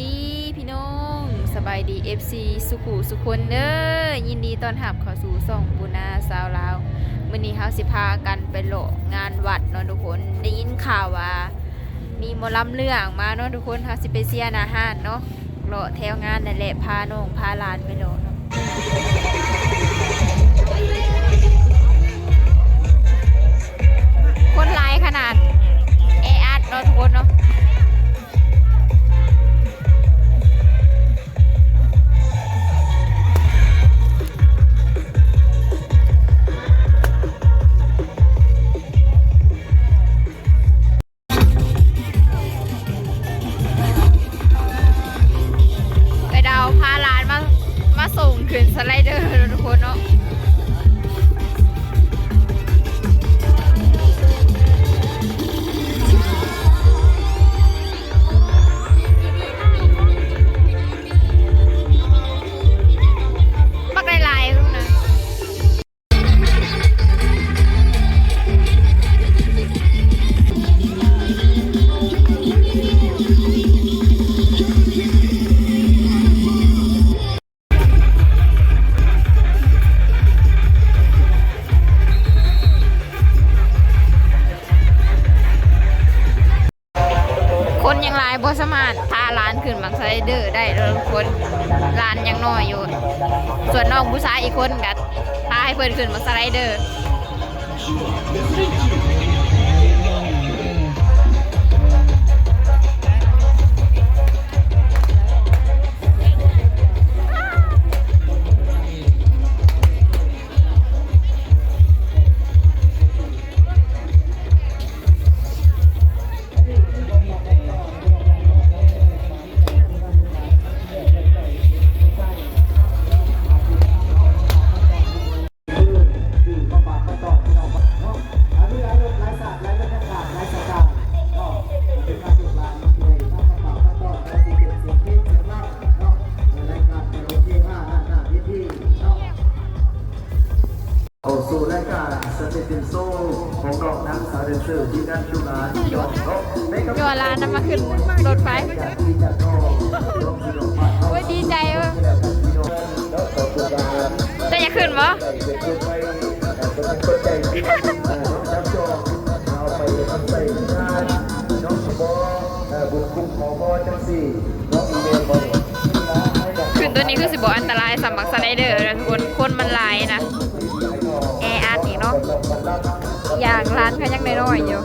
ดีพี่น้องสบายดี FC สุขุสุคนเด้อยินดีต้อนรับเข้าสู่ส่องบุนาสาวลาวมื้อนี้เฮาสิพากันไปโลงานวัดเนาะทุกคนได้ยินข่าวว่า มีหมอลำเรื่องมาเนาะทุกคนเฮาสิไปเสียอาหารเนาะโลแถวงานนั่นแหละพาน้องพาหลานไปโลเนาะคนหลายขนาดแออัดเนาะทุกคนเนาะ พิ่นขึ้นมาสไลเดอร์ เตตินโซ่ของน้องนักสาวเดนเซอร์ที่นั่นชุมานยอดนนกำยอร้านำมาขึ้นรถไฟว่าโอ้ยดีใจเว้ยพี่น้องแล้วขอบคุณมาแต่อย่าขึ้นบ่ใส่เด็กๆไปแต่เป็นคนใจดีน้องจับจองเอาไปทำใส่งานน้องสมขึ้นตัวนี้คือสิบอันตรายสำหรับสไลเดอร์นะทุกคนคนมันลายนะ อย่างร้านเขายังน้อยๆอยู่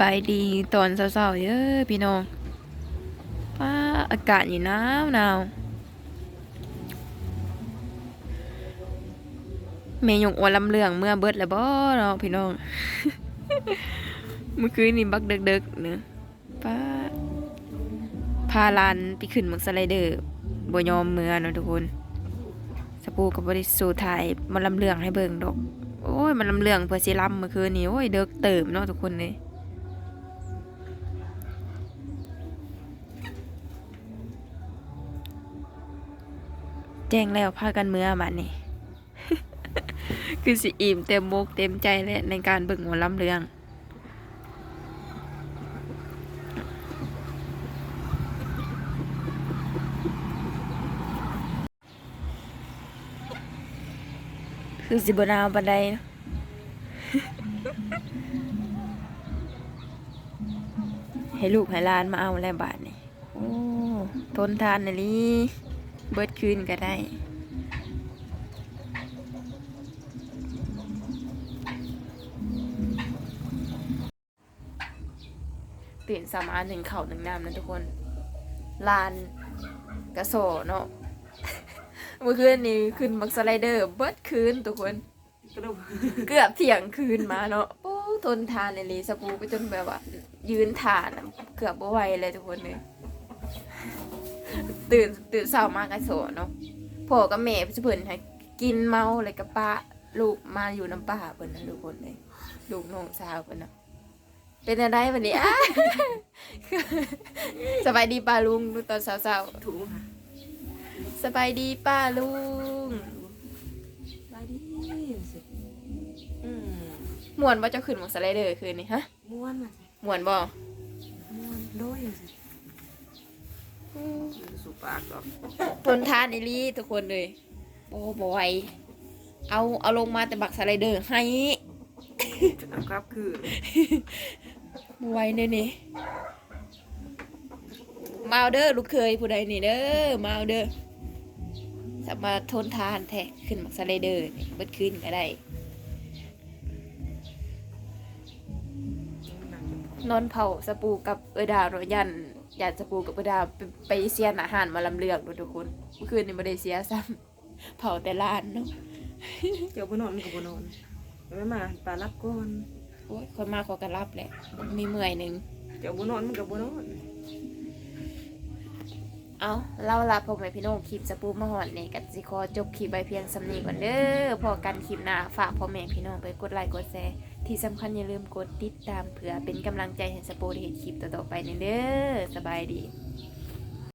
บายดีตอนเช้าๆเด้อพี่น้องป้าอากาศนี่หนาวหนาวเมยงอวนลำเลืองเมื่อเบิดแล้วบ่เนาะพี่น้อง เมื่อคืนนี่บักเดึกๆเนอป้าพาลานไปขึ้นมึกสไลเดอร์บ่ยอมเมื่อเนาะทุกคนสปูกับบริสูถ่ายมาลำเลืองให้เบิ่งดอก โอ้ย มันลำเลืองเพื่อสิลำเมื่อคืนนี้โอ้ยเด็กเติมเนาะทุกคนเลย แจ้งแล้วพากันเมื่อบัดนี้คือสิอิ่มเต็มมกเต็มใจแล้วในการเบิ่งหมอลำเลือง คือสิบนาวบันไดให้ลูกให้ลานมาเอาแล้วบาทนี่โอ้ทนทานนะลี เบิดคืนก็ได้ตื่นสามารถหนึ่งเข่าหนึ่งน้ำนะทุกคน ลานกระโสเนาะ เมื่อคืนนี้ขึ้นมักสไลเดอร์ เบิดคืนทุกคน เกือบเที่ยงคืนมาเนาะโอ้ทนทานในลีสปูไปจนแบบว่า ยืนทานเกือบบ่ไหวเลยทุกคนเลย ตื่นตื่นเช้ามากระโสเนาะพ่อกับแม่เพิ่นให้กินเมาเลยกับป้าลูกมาอยู่น้ำป่าเพิ่นนะทุกคนเลยลูกน้องสาวเพิ่นนะเป็นอะไรวันนี้อะสบายดีป้าลุงดูตอนเช้าๆถูกค่ะสบายดีป้าลุงไปดิสิอืมมวนว่าจะขึ้นหมองสไลเดอร์คืนนี้ฮะม้วนมาสิมวนบ่ม้วนโด้วย สุปากหรอกทนทานอีลีทุกคนเลยโอ้บอยเอาเอาลงมาแต่บักสไลเดอร์ให้จะเอากลับคืนบไหวยเนี่ยนี่มาเอาเด้อลูกเคยผู้ใดนี่เด้อมาเอาเดอสามารถทนทานแท้ขึ้นบักสไลเดอร์นี่เบิดขึ้นก็ได้นอนเผาสปูกับเอดาวเนาะยันยันสปูกับเออดาวไปไปเสียนอาหารมาลำเลือกดูทุกคนเมื่อคืนนี้ไม่ได้เสียซ้ำเผาแต่ลานเนาะเจ้าบ่นอนมันก็บ่นอนเดี๋ยวไม่มาปลารับก่อนโอ้ยคนมาขอกันรับแหละมีเมื่อยหนึ่งเจ้าบ่นอนมันก็บ่นอนเอาเล่าลาพ่อแม่พี่น้องคลิปสปูมาหอนนี่กันสิขอจบคลิปไปเพียงสำนีก่อนเด้อพอกันคลิปหน้าฝากพ่อแม่พี่น้องไปกดไลค์กดแชร์ ที่สำคัญอย่าลืมกดติดตามเผื่อเป็นกำลังใจให้สปูได้เห็นคลิปต่อๆไปในเด้อสบายดี